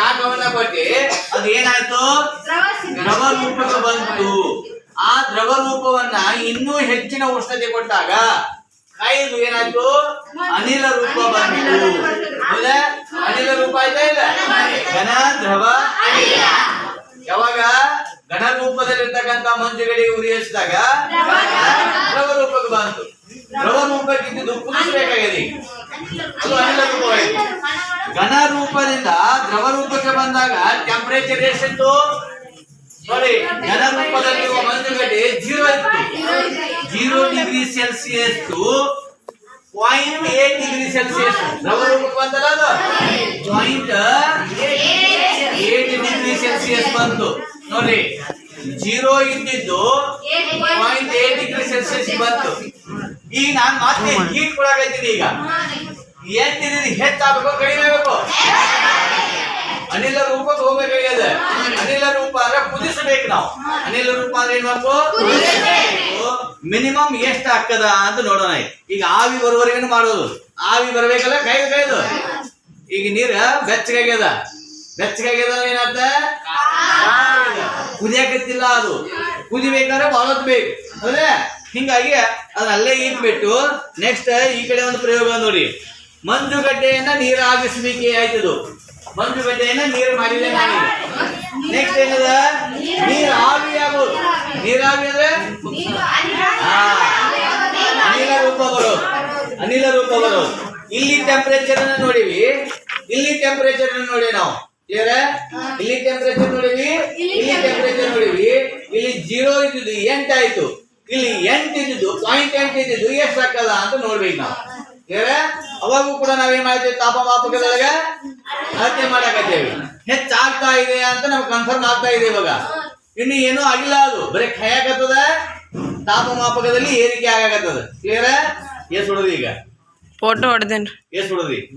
ಶಾಖವನ್ನ ಕೊಟ್ಟಿ? ಅದು ಏನಾಯ್ತು ದ್ರವ ರೂಪಕ್ಕೆ ಬಂತು. ಆ ದ್ರವ ರೂಪವನ್ನ ಇನ್ನೂ ಹೆಚ್ಚಿನ ಉಷ್ಣತೆ ಕೊಟ್ಟಾಗ ಕಾಯಿದು ಏನಾಯ್ತು? ಅನಿಲ ರೂಪ ಬಂತು. ಅನಿಲ ರೂಪ ಆಯ್ತಾ ಇಲ್ಲ? ಘನ ದ್ರವ ಯಾವಾಗ? ಘನ ರೂಪದಲ್ಲಿರ್ತಕ್ಕಂಥ ಮಂಜುಗಳಿಗೆ ಉರಿಯಿಸಿದಾಗ ದ್ರವ ರೂಪಕ್ಕೆ ಬಂತು. ದ್ರವ ಘನ ರೂಪದಿಂದ ದ್ರವ ರೂಪಕ್ಕೆ ಬಂದಾಗ ಟೆಂಪರೇಚರ್ ಎಷ್ಟಿತ್ತು ನೋಡಿ ಘನ ರೂಪದಲ್ಲಿರುವ ಮಂಜುಗಡ್ಡೆ ಜೀರೋ ಇತ್ತು. Zero degree celsius point eight degree celsius ದ್ರವ ರೂಪಕ್ಕೆ ಬಂದಲ್ಲ ಅದು? ಪಾಯಿಂಟ್ ಏಟ್ ಡಿಗ್ರಿ ಸೆಲ್ಸಿಯಸ್ ಬಂತು. ನೋಡಿ ಜೀರೋ ಇದ್ದಿದ್ದು ಪಾಯಿಂಟ್ ಏಟ್ ಡಿಗ್ರಿ ಸೆಲ್ಸಿಯಸ್ ಬಂತು. ಈಗ ನಾನ್ ಮಾತ್ರ ಹೀಟ್ ಕೊಡಾಕೈತೀನಿ ಈಗ. ಎಂಟಿದ್ರೆ ಹೆಚ್ಚಾಗಬೇಕು ಕಡಿಮೆ ಆಗಬೇಕು ಅನಿಲ ರೂಪಕ್ಕೆ ಹೋಗ್ಬೇಕಾಗ್ಯದ ಅನಿಲ ರೂಪ ಅಂದ್ರೆ ಕುದಿಸಬೇಕು ನಾವು. ಅನಿಲ ರೂಪ ಅಂದ್ರೆ ಏನ್ ಮಾಡ್ಬೇಕು? ಮಿನಿಮಮ್ ಎಷ್ಟ್ ಆಗ್ತದ ಅಂತ ನೋಡೋಣ ಈಗ. ಆವಿ ಬರುವವರೆಗೂ ಮಾಡೋದು? ಆವಿ ಬರ್ಬೇಕಲ್ಲ ಕೈ ಕೈದು. ಈಗ ನೀರ ಬೆಚ್ಚಗಾಗ್ಯದ ಬೆಚ್ಚಗಾಗ್ಯದ ಏನಾಗ್ತ? ಕುದಿಯಾಕತ್ತಿಲ್ಲ ಅದು. ಕುದಿಬೇಕಾದ್ರೆ ಹೊರದ್ ಬೇಕು. ಹೌದಾ? ಹಿಂಗಾಗಿ ಅದನ್ನ ಅಲ್ಲೇ ಇಟ್ಬಿಟ್ಟು ನೆಕ್ಸ್ಟ್ ಈ ಕಡೆ ಒಂದು ಪ್ರಯೋಗ ನೋಡಿ. ಮಂಜುಗಡ್ಡೆಯನ್ನ ನೀರು ಆಗಿಸ್ಲಿಕ್ಕೆ ಆಯ್ತದು. ಮಂಜುಗಡ್ಡೆಯನ್ನ ನೀರು ಮಾಡಿದೆ ನೆಕ್ಸ್ಟ್ ಏನದ? ನೀರು ಆವಿ ಆಗೋದು ನೀರು ಆವಿ ಅಂದ್ರೆ? ಅನಿಲ ರೂಪ ಬರೋದು. ಅನಿಲ ರೂಪ ಬರೋದು. ಇಲ್ಲಿ ಟೆಂಪರೇಚರ್ ಅನ್ನ ನೋಡಿವಿ. ಇಲ್ಲಿ ಟೆಂಪರೇಚರ್ ನೋಡಿ ನಾವು. ಕ್ಲಿಯರ್ ಇಲ್ಲಿ ಟೆಂಪರೇಚರ್ ನೋಡಿವಿ. ಇಲ್ಲಿ ಟೆಂಪರೇಚರ್ ನೋಡಿವಿ. ಇಲ್ಲಿ ಜೀರೋ ಇದ್ದಿದ್ದು ಎಂಟಾಯ್ತು ಇಲ್ಲಿ ಎಂಟ್ ಇದ್ದಿದ್ದು ಪಾಯಿಂಟ್ ಎಂಟ್ ಇದ್ದಿದ್ದು ಎಷ್ಟು ಹಾಕದ ಅಂತ ನೋಡ್ಬೇಕು ನಾವು. ಅವಾಗೂ ಕೂಡ ನಾವೇನ್ ಮಾಡ್ತೀವಿ? ತಾಪಮಾಪಕದೊಳಗ ಅಳತೆ ಮಾಡಕತ್ತೇವೆ. ಹೆಚ್ಚಾಗ್ತಾ ಇದೆ ಅಂತ ನಮ್ಗೆ ಕನ್ಫರ್ಮ್ ಆಗ್ತಾ ಇದೆ ಇವಾಗ. ಇನ್ನು ಏನೂ ಆಗಿಲ್ಲ ಅದು. ಬರೀ ಕೈಯಾಕತ್ತದ ತಾಪಮಾಪಕದಲ್ಲಿ ಏರಿಕೆ ಆಗಕತ್ತದ. ಕ್ಲಿಯರ್ ಎಸ್ ಹೊಡೋದು ಈಗ. ಫೋಟೋ ಹೊಡೆದೇನ್ರಿ. ಎಸ್ ಹೊಡೋದಿ